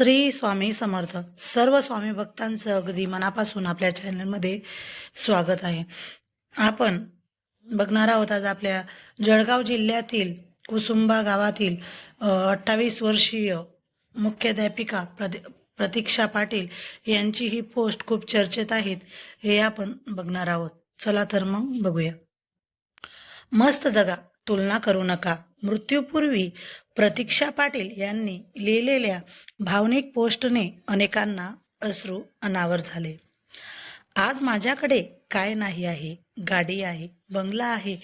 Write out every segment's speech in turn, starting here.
श्री स्वामी समर्थ. सर्व स्वामी भक्तांचं अगदी मनापासून आपल्या चॅनलमध्ये स्वागत आहे. आपण बघणार आहोत आज आपल्या जळगाव जिल्ह्यातील कुसुंबा गावातील अठ्ठावीस वर्षीय मुख्याध्यापिका प्रदे प्रतीक्षा पाटील यांची ही पोस्ट खूप चर्चेत आहेत. हे आपण बघणार आहोत. चला तर मग बघूया. मस्त जगा. तुलना करू नका. मृत्यूपूर्वी प्रतीक्षा पाटील यांनी लिहिलेल्या भावनिक पोस्टने अनेकांना अश्रू अनावर झाले. आज माझ्याकडे काय नाही आहे? गाडी आहे बंगला आहे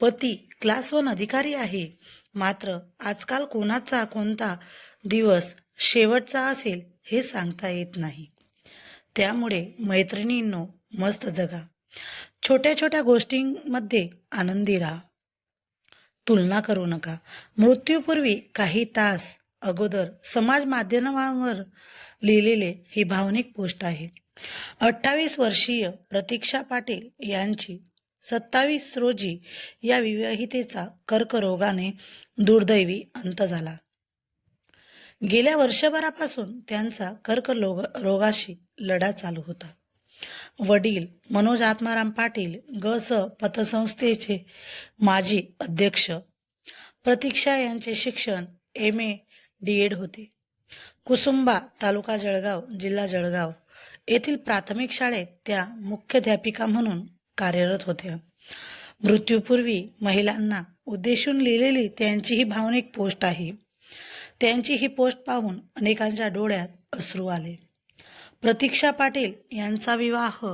पती क्लास वन अधिकारी आहे. मात्र आजकाल कोणाचा कोणता दिवस शेवटचा असेल हे सांगता येत नाही. त्यामुळे मैत्रिणींनो मस्त जगा. छोट्या छोट्या गोष्टींमध्ये आनंदी राहा. तुलना करू नका. मृत्यूपूर्वी काही तास अगोदर समाज माध्यमांवर लिहिलेले ही भावनिक पोस्ट आहे. अठ्ठावीस वर्षीय प्रतीक्षा पाटील यांची सत्तावीस रोजी या विवाहितेचा कर्करोगाने दुर्दैवी अंत झाला. गेल्या वर्षभरापासून त्यांचा कर्करोग रोगाशी लढा चालू होता. वडील मनोज आत्माराम पाटील ग स पतसंस्थेचे माजी अध्यक्ष. प्रतीक्षा यांचे शिक्षण एम ए डी एड होते. कुसुंबा तालुका जळगाव जिल्हा जळगाव. येथील प्राथमिक शाळेत त्या मुख्याध्यापिका म्हणून कार्यरत होत्या. मृत्यूपूर्वी महिलांना उद्देशून लिहिलेली त्यांची ही भावनिक पोस्ट आहे. त्यांची ही पोस्ट पाहून अनेकांच्या डोळ्यात अश्रू आले. प्रतीक्षा पाटील यांचा विवाह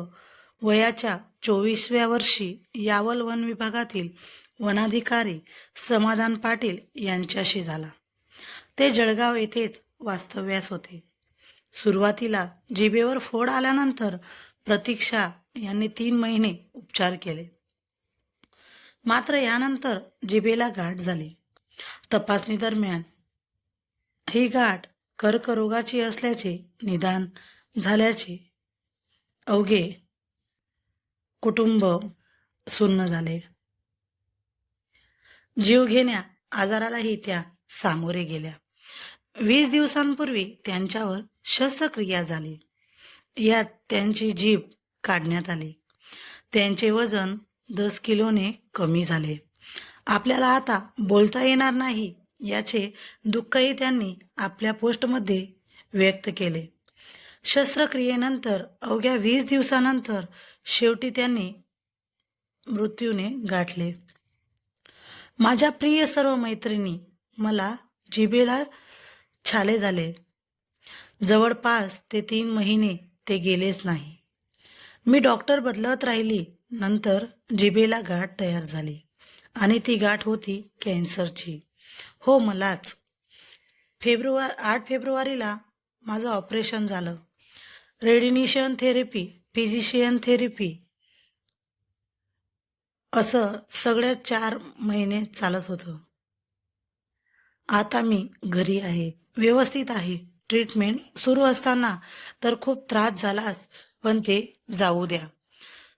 वयाच्या चोवीसव्या वर्षी यावल वन विभागातील वनाधिकारी समाधान पाटील यांच्याशी झाला. ते जळगाव येथेच वास्तव्यास होते. सुरुवातीला जिबेवर फोड आल्यानंतर प्रतीक्षा यांनी तीन महिने उपचार केले. मात्र यानंतर जिबेला गाठ झाली. तपासणी दरम्यान ही गाठ कर्करोगाची असल्याचे निदान झाल्याचे अवघे कुटुंब सुन्न झाले. जीवघेण्या आजारालाही त्या सामोरे गेल्या. वीस दिवसांपूर्वी त्यांच्यावर शस्त्रक्रिया झाली. यात त्यांची जीभ काढण्यात आली. त्यांचे वजन दस किलोने कमी झाले. आपल्याला आता बोलता येणार नाही याचे दुःखही त्यांनी आपल्या पोस्टमध्ये व्यक्त केले. शस्त्रक्रियेनंतर अवघ्या वीस दिवसानंतर शेवटी त्यांनी मृत्यूने गाठले. माझ्या प्रिय सर्व मैत्रिणी मला जिबेला छाले झाले. जवळपास ते तीन महिने ते गेलेच नाही. मी डॉक्टर बदलत राहिली नंतर जिबेला गाठ तयार झाली आणि ती गाठ होती कॅन्सरची. हो मलाच. फेब्रुवार आठ फेब्रुवारीला माझं ऑपरेशन झालं. रेडिनेशन थेरपी फिजिशियन थेरपी असं सगळ्या चार महिने चालत होतं. आता मी घरी आहे व्यवस्थित आहे. ट्रीटमेंट सुरू असताना तर खूप त्रास झालाच पण ते जाऊ द्या.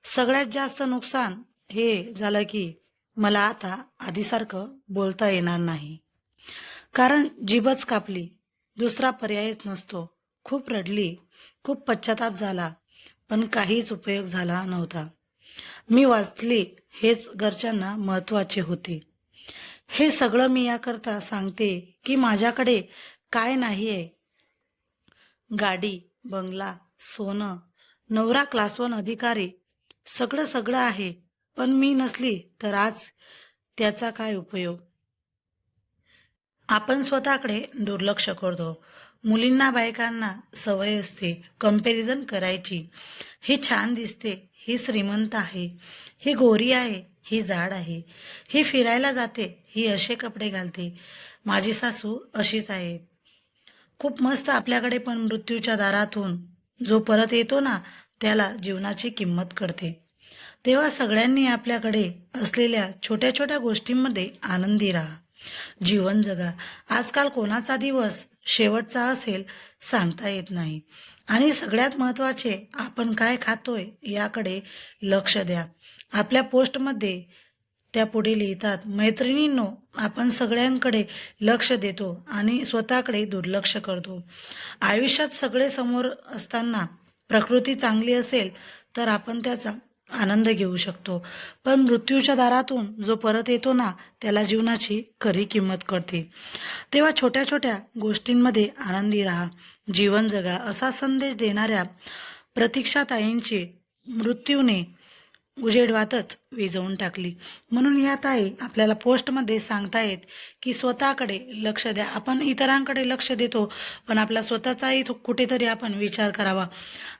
सगळ्यात जास्त नुकसान हे झालं की मला आता आधीसारखं बोलता येणार नाही. कारण जीभच कापली दुसरा पर्यायच नसतो. खूप रडली खूप पश्चाताप झाला पण काहीच उपयोग झाला नव्हता. मी वाचली हेच घरच्यांना महत्त्वाचे होते. हे सगळं मी याकरता सांगते की माझ्याकडे काय नाही आहे गाडी बंगला सोनं नवरा क्लास वन अधिकारी सगळं सगळं आहे पण मी नसली तर आज त्याचा काय उपयोग? आपण स्वतःकडे दुर्लक्ष करतो. मुलींना बायकांना सवय असते कंपॅरिझन करायची. ही छान दिसते ही श्रीमंत आहे ही गोरी आहे ही जाड आहे ही फिरायला जाते ही असे कपडे घालते. माझी सासू अशीच आहे. खूप मस्त आपल्याकडे पण मृत्यूच्या दारातून जो परत येतो ना त्याला जीवनाची किंमत कळते. तेव्हा सगळ्यांनी आपल्याकडे असलेल्या छोट्या छोट्या गोष्टींमध्ये आनंदी राहा. जीवन जगा. आजकाल कोणाचा दिवस शेवटचा असेल सांगता येत नाही. आणि सगळ्यात महत्त्वाचे आपण काय खातोय याकडे लक्ष द्या. आपल्या पोस्टमध्ये त्या पुढे लिहितात मैत्रिणींनो आपण सगळ्यांकडे लक्ष देतो आणि स्वतःकडे दुर्लक्ष करतो. आयुष्यात सगळे समोर असताना प्रकृती चांगली असेल तर आपण त्याचा आनंद घेऊ शकतो. पण मृत्यूच्या दारातून जो परत येतो ना त्याला जीवनाची खरी किंमत कळते. तेव्हा छोट्या छोट्या गोष्टींमध्ये आनंदी राहा. जीवन जगा असा संदेश देणाऱ्या प्रतीक्षाताईंची मृत्यूने उजेडवातच विझवून टाकली. म्हणून या ताई आपल्याला पोस्टमध्ये सांगतायत की स्वतःकडे लक्ष द्या. आपण इतरांकडे लक्ष देतो पण आपला स्वतःचाही तो कुठेतरी आपण विचार करावा.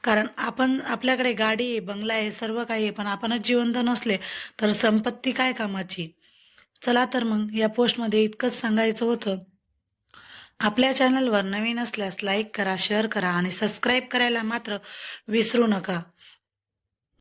कारण आपण आपल्याकडे गाडी आहे बंगला आहे सर्व काही आहे पण आपणच जिवंत नसले तर संपत्ती काय कामाची? चला तर मग या पोस्टमध्ये इतकंच सांगायचं होतं. आपल्या चॅनलवर नवीन असल्यास लाईक करा शेअर करा आणि सबस्क्राईब करायला मात्र विसरू नका.